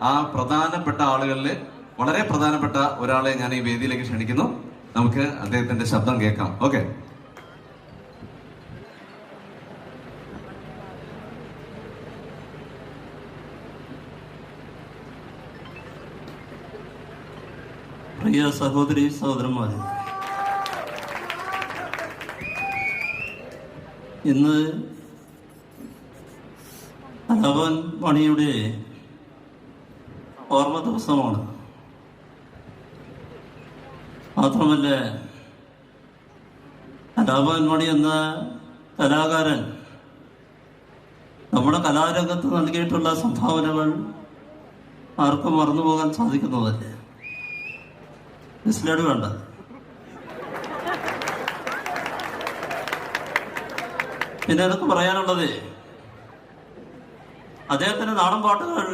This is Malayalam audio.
ആ പ്രധാനപ്പെട്ട ആളുകളിൽ വളരെ പ്രധാനപ്പെട്ട ഒരാളെ ഞാൻ ഈ വേദിയിലേക്ക് ക്ഷണിക്കുന്നു. നമുക്ക് അദ്ദേഹത്തിന്റെ ശബ്ദം കേൾക്കാം. ഓക്കെ. പ്രിയ സഹോദരി സഹോദരന്മാരെ ഇന്ന് അലവൻ മണിയുടെ ഓർമ്മ ദിവസമാണ്. മാത്രമല്ല മണി എന്ന കലാകാരൻ നമ്മുടെ കലാരംഗത്ത് നൽകിയിട്ടുള്ള സംഭാവനകൾ ആർക്കും മറന്നുപോകാൻ സാധിക്കുന്നതല്ല? മിസ്ലേഡ് വേണ്ട. പിന്നെ എനിക്ക് പറയാനുള്ളത് അദ്ദേഹത്തിന്റെ നാടൻ പാട്ടുകൾ